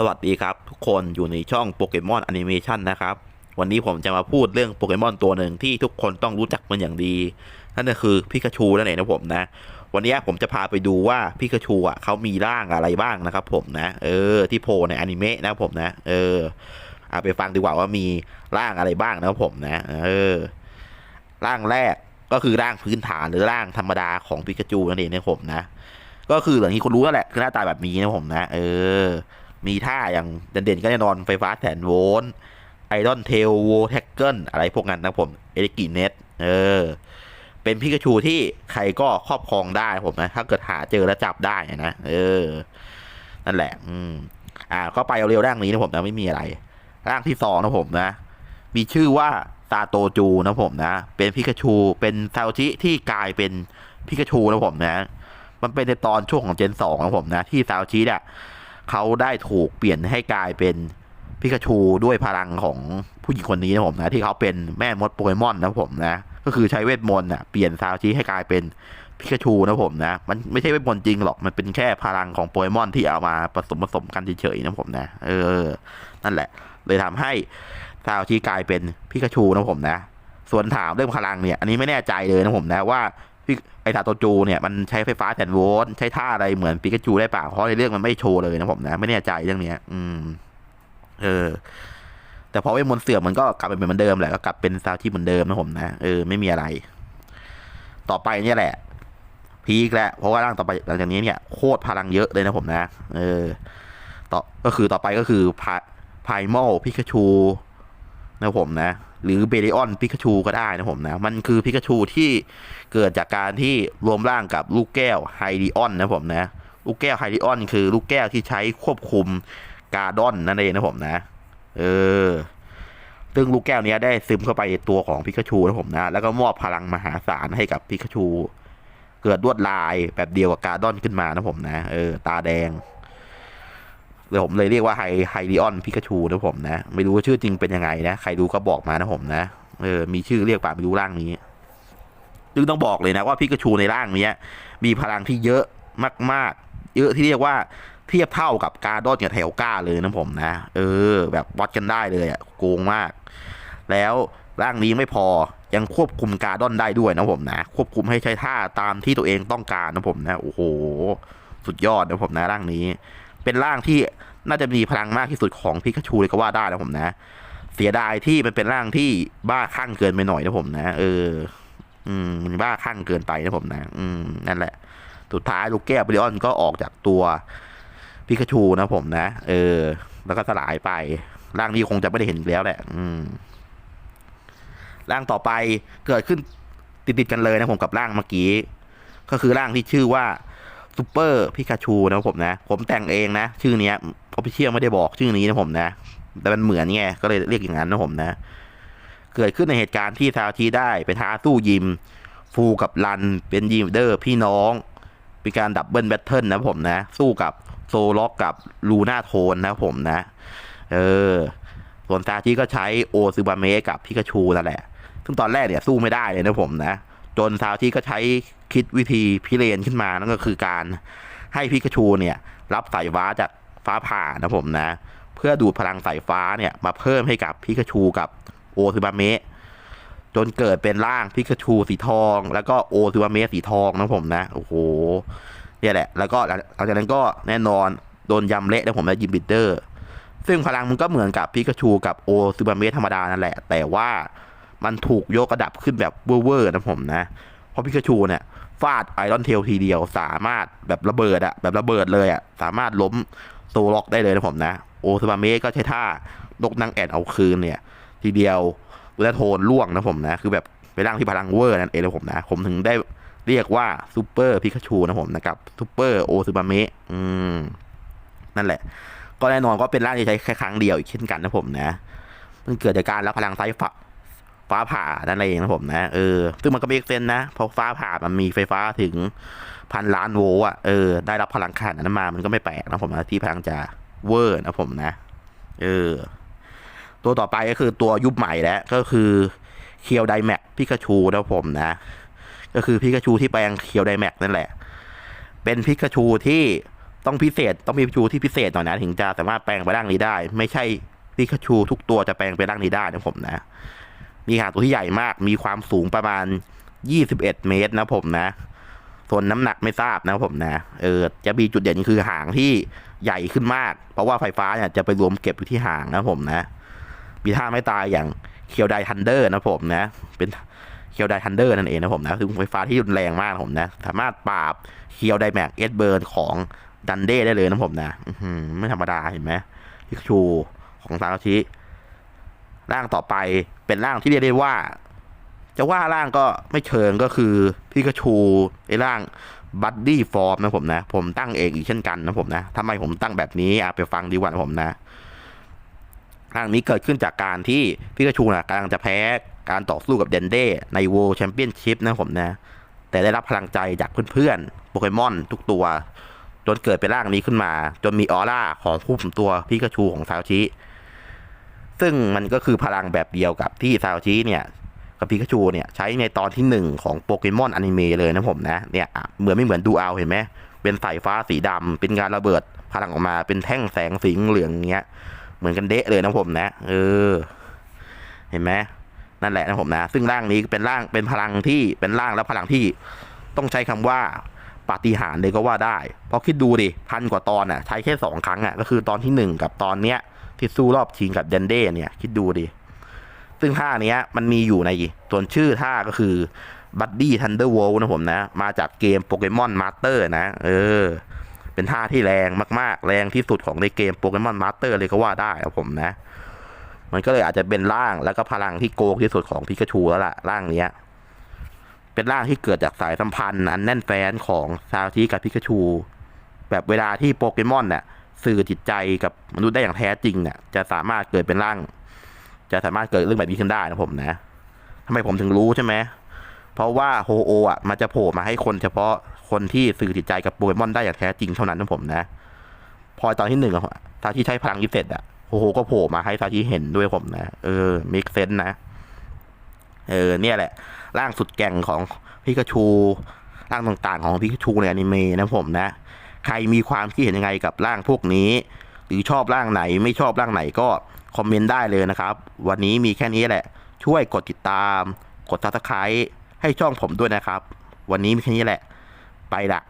สวัสดีครับ ทุกคนอยู่ในช่องโปเกมอนแอนิเมชันนะครับ วันนี้ผมจะมาพูดเรื่องโปเกมอนตัวหนึ่งที่ทุกคนต้องรู้จักมันอย่างดี นั่นก็คือพิกาชูนั่นเองนะผมนะ วันนี้ผมจะพาไปดูว่าพิกาชูอะเขามีร่างอะไรบ้างนะครับผมนะ เออ ที่โผล่ในอนิเมะนะผมนะ เออเอาไปฟังดีกว่าว่ามีร่างอะไรบ้างนะครับผมนะ เออ ร่างแรกก็คือร่างพื้นฐานหรือร่างธรรมดาของพิกาจูนั่นเองนะผมนะ ก็คืออย่างที่คนรู้นั่นแหละคือหน้าตาแบบนี้นะผมนะ เออ มีท่าอย่างเด่นๆก็แน่นอนไฟฟ้าแสนโวลต์ไอรอนเทลโวแท็กเกิลอะไรพวกนั้นนะผมเอลิกิเน็ตเออ เป็นพิกาชูที่ใครก็ครอบครองได้ผมนะ ถ้าเกิดหาเจอแล้วจับได้นะ เออ นั่นแหละ อืม อ่า ก็ไปเร็วๆร่างนี้นะผมนะไม่มีอะไร ร่างที่สองนะผมนะ มีชื่อว่าซาโตจูนะผมนะ เป็นพิกาชู เป็นซาโตชิที่กลายเป็นพิกาชูนะผมนะ มันเป็นในตอนช่วงของเจนสองนะผมนะ ที่ซาโตชิเนี่ย เขาได้ถูกเปลี่ยนให้กลายเป็นพิกาชูด้วยพลังของผู้หญิงคนนี้นะผมนะที่เขาเป็นแม่มดโปเกมอนนะผมนะก็คือใช้เวทมนต์อะเปลี่ยนซาโตชิให้กลายเป็นพิกาชูนะผมนะ มันไม่ใช่เวทมนต์จริงหรอกมันเป็นแค่พลังของโปเกมอนที่เอามาผสมผสมกันเฉยๆนะผมนะเออ นั่นแหละ เลยทำให้ซาโตชิกลายเป็นพิกาชูนะผมนะ ส่วนถามเรื่องพลังเนี่ย อันนี้ไม่แน่ใจเลยนะผมนะว่า ไอซาโตจูเนี่ยมันใช้ไฟฟ้าแสนโวลต์ใช้ท่าอะไรเหมือนปิกาจูได้เปล่าเพราะในเรื่องมันไม่โชว์เลยนะผมนะ ไม่แน่ใจเรื่องเนี้ย อืม เออ แต่พอเวทมนต์เสื่อมมันก็กลับไปเป็นเหมือนเดิมแหละก็กลับเป็นซาวที่เหมือนเดิมนะผมนะเออไม่มีอะไร ต่อไปเนี่ยแหละ พีคแล้วเพราะว่าร่างต่อไปหลังจากนี้เนี่ยโคตรพลังเยอะเลยนะผมนะเออ ต่อก็คือต่อไปก็คือพาพายมอลพิกาชูนะผมนะ หรือเบริออนพิกาชูก็ได้นะผมนะ มันคือพิกาชูที่เกิดจากการที่รวมร่างกับลูกแก้วไฮดิออนนะผมนะ ลูกแก้วไฮดิออนคือลูกแก้วที่ใช้ควบคุมกาดอนนั่นเองนะผมนะ เออ ซึ่งลูกแก้วนี้ได้ซึมเข้าไปตัวของพิกาชูนะผมนะ แล้วก็มอบพลังมหาศาลให้กับพิกาชู เกิดลวดลายแบบเดียวกับกาดอนขึ้นมานะผมนะ เออ ตาแดง เลยผมเลยเรียกว่าไฮไฮดิออนพิกาชูนะผมนะ ไม่รู้ว่าชื่อจริงเป็นยังไงนะ ใครรู้ก็บอกมานะผมนะ เออ มีชื่อเรียกป่าไม่รู้ร่างนี้ ซึ่งต้องบอกเลยนะว่าพิกาชูในร่างนี้มีพลังที่เยอะมาก ๆ เยอะที่เรียกว่าเทียบเท่ากับกาดอนกับแถวก้าเลยนะผมนะ เออ แบบวัดกันได้เลยอะโกงมาก แล้วร่างนี้ไม่พอยังควบคุมกาดอนได้ด้วยนะผมนะ ควบคุมให้ใช้ท่าตามที่ตัวเองต้องการนะผมนะ โอ้โห สุดยอดนะผมนะร่างนี้ เป็นร่างที่น่าจะมีพลังมากที่สุดของพิกาชูเลยก็ว่าได้นะผมนะ เสียดายที่มันเป็นร่างที่บ้าคลั่งเกินไปหน่อยนะผมนะ เออ อืมมันบ้าคลั่งเกินไปนะผมนะ อืมนั่นแหละ สุดท้ายลูกแก้วบริออนก็ออกจากตัวพิกาชูนะผมนะ เออ แล้วก็สลายไป ร่างนี้คงจะไม่ได้เห็นอีกแล้วแหละ อืม ร่างต่อไปเกิดขึ้นติดๆกันเลยนะผมกับร่างเมื่อกี้ ก็คือร่างที่ชื่อว่า ซูเปอร์พิกาชูนะผมนะ ผมแต่งเองนะ ชื่อเนี้ยออฟฟิเชียลไม่ได้บอกชื่อนี้นะผมนะ แต่มันเหมือนไงก็เลยเรียกอย่างนั้นนะผมนะ เกิดขึ้นในเหตุการณ์ที่ซาวทีได้ไปท้าสู้ยิม ฟูกับรันเป็นยิมเดอร์พี่น้องเป็นการดับเบิลแบทเทิลนะผมนะ สู้กับโซล็อกกับลูน่าโทนนะผมนะ เออส่วนซาทีก็ใช้โอซูบาเมะกับพิกาชูนั่นแหละซึ่งตอนแรกเนี่ยสู้ไม่ได้เลยนะผมนะ จนซาวที่ก็ใช้คิดวิธีพิเรนขึ้นมานั่นก็คือการให้พิกาชูเนี่ย รับสายฟ้าจากฟ้าผ่านะผมนะ เพื่อดูดพลังสายฟ้าเนี่ย มาเพิ่มให้กับพิกาชูกับโอซูบาเมะจนเกิดเป็นร่างพิกาชูสีทอง แล้วก็โอซูบาเมะสีทองนะผมนะโอ้โหเนี่ยแหละ แล้วก็หลังจากนั้นก็แน่นอนโดนยำเละนะผมนะยิมบิดเดอร์ ซึ่งพลังมันก็เหมือนกับพิกาชูกับโอซูบาเมะธรรมดานั่นแหละ แต่ว่า มันถูกยกระดับขึ้นแบบเวอร์ๆนะผมนะ เพราะพิกาชูเนี่ยฟาดไอรอนเทลทีเดียวสามารถแบบระเบิดอะแบบระเบิดเลยอะสามารถล้มโซล็อกได้เลยนะผมนะ โอซูบาเมะก็ใช้ท่านกนางแอดเอาคืนเนี่ย ทีเดียวแล้วโทนล่วงนะผมนะ คือแบบเป็นร่างที่พลังเวอร์นั่นเองนะผมนะ ผมถึงได้เรียกว่าซูเปอร์พิกาชูนะผมนะครับซูเปอร์โอซูบาเมะอืมนั่นแหละ ก็แน่นอนก็เป็นร่างที่ใช้แค่ครั้งเดียวอีกเช่นกันนะผมนะ มันเกิดจากการรับพลังไฟฟ้า ฟ้าผ่านั่นเองนะผมนะ เออ ซึ่งมันก็ม่เซนนะ เพราะฟ้าผ่ามันมีไฟฟ้าถึงพันล้านโวลต์อะ เออ ได้รับพลังขนาดนั้นมา มันก็ไม่แปลกนะผมนะที่พลังจะเวอร์นะผมนะ เออ ตัวต่อไปก็คือตัวยุคใหม่แล้ว ก็คือเคียวไดแม็กพิกาชูนะผมนะ ก็คือพิกาชูที่แปลงเคียวไดแม็กนั่นแหละ เป็นพิกาชูที่ต้องพิเศษ ต้องมีพิกาชูที่พิเศษหน่อยนะ ถึงจะสามารถแปลงไปร่างนี้ได้ ไม่ใช่พิกาชูทุกตัวจะแปลงไปร่างนี้ได้นะผมนะ มีหางตัวที่ใหญ่มาก มีความสูงประมาณ 21 เมตรนะผมนะ ส่วนน้ำหนักไม่ทราบนะผมนะ เออ จะมีจุดเด่นคือหางที่ใหญ่ขึ้นมาก เพราะว่าไฟฟ้าเนี่ยจะไปรวมเก็บอยู่ที่หางนะผมนะ มีท่าไม่ตายอย่างเคียวไดทันเดอร์นะผมนะ เป็นเคียวไดทันเดอร์นั่นเองนะผมนะ คือไฟฟ้าที่รุนแรงมากนะผมนะ สามารถปราบเคียวไดแม็กเอสเบิร์นของดันเด้ได้เลยนะผมนะไม่ธรรมดาเห็นไหมพิกชูของซาโตชิร่างต่อไป เป็นร่างที่เรียกได้ว่า จะว่าร่างก็ไม่เชิงก็คือพิกาชูไอ้ร่างบัดดี้ฟอร์มนะผมนะ ผมตั้งเองอีกเช่นกันนะผมนะทำไมผมตั้งแบบนี้อะไปฟังดีกว่านผมนะร่างนี้เกิดขึ้นจากการที่พิกาชูนะกำลังจะแพ้การต่อสู้กับเดนเด้ใน World Championship นะผมนะ แต่ได้รับพลังใจจากเพื่อนๆโปเกมอนทุกตัว จนเกิดเป็นร่างนี้ขึ้นมา จนมีออร่าของผู้คุมตัวพิกาชูของซาโตชิ ซึ่งมันก็คือพลังแบบเดียวกับที่ซาโตชิเนี่ยกับพิกาชูเนี่ยใช้ในตอนที่หนึ่งของโปเกมอนอนิเมะเลยนะผมนะเนี่ยเหมือนไม่เหมือนดูเอาเห็นไหมเป็นสายฟ้าสีดำเป็นการระเบิดพลังออกมาเป็นแท่งแสงสีเหลืองอย่างเงี้ยเหมือนกันเดะเลยนะผมนะ เออ เห็นไหมนั่นแหละนะผมนะ ซึ่งร่างนี้เป็นร่างเป็นพลังที่เป็นร่างและพลังที่ต้องใช้คำว่า ปาฏิหาริย์เลยก็ว่าได้ เพราะคิดดูดิพันกว่าตอนอะใช้แค่สองครั้งอะก็คือตอนที่หนึ่งกับตอนเนี้ยที่สู้รอบชิงกับเดนเด้เนี่ยคิดดูดิ ซึ่งท่าเนี้ยมันมีอยู่ในส่วนชื่อท่าก็คือ Buddy Thunder w o l นะผมนะ มาจากเกมโปเกมอนมาสเตอร์นะ เออ เป็นท่าที่แรงมากๆ แรงที่สุดของในเกมโปเกมอนมาสเตอร์เลยก็ว่าได้ครับผมนะ มันก็เลยอาจจะเป็นร่างแล้วก็พลังที่โกงที่สุดของพิกาชูแล้วล่ะร่างเนี้ย เป็นร่างที่เกิดจากสายสัมพันธ์อันแน่นแฟ้นของซาชิกับพิกาชู แบบเวลาที่โปเกมอนเนี่ยสื่อจิตใจกับมนุษย์ได้อย่างแท้จริงเนี่ยจะสามารถเกิดเป็นร่าง จะสามารถเกิดเรื่องแบบนี้ขึ้นได้นะผมนะทำไมผมถึงรู้ใช่ไหมเพราะว่าโฮโออะมันจะโผล่มาให้คนเฉพาะคนที่สื่อจิตใจกับโปเกมอนได้อย่างแท้จริงเท่านั้นนะผมนะ พอตอนที่หนึ่งอะซาชิใช้พลังยิเสร็จอะโฮโฮก็โผล่มาให้ซาชิเห็นด้วยผมนะ เออมิกเซนนะ เออเนี่ยแหละ ร่างสุดแก่งของพิกาชูร่างต่างๆ ของพิกาชูในอนิเมะนะผมนะ ใครมีความคิดเห็นยังไงกับร่างพวกนี้ หรือชอบร่างไหนไม่ชอบร่างไหนก็คอมเมนต์ได้เลยนะครับ วันนี้มีแค่นี้แหละ ช่วยกดติดตาม กดซับสไครต์ให้ช่องผมด้วยนะครับ วันนี้มีแค่นี้แหละ ไปละ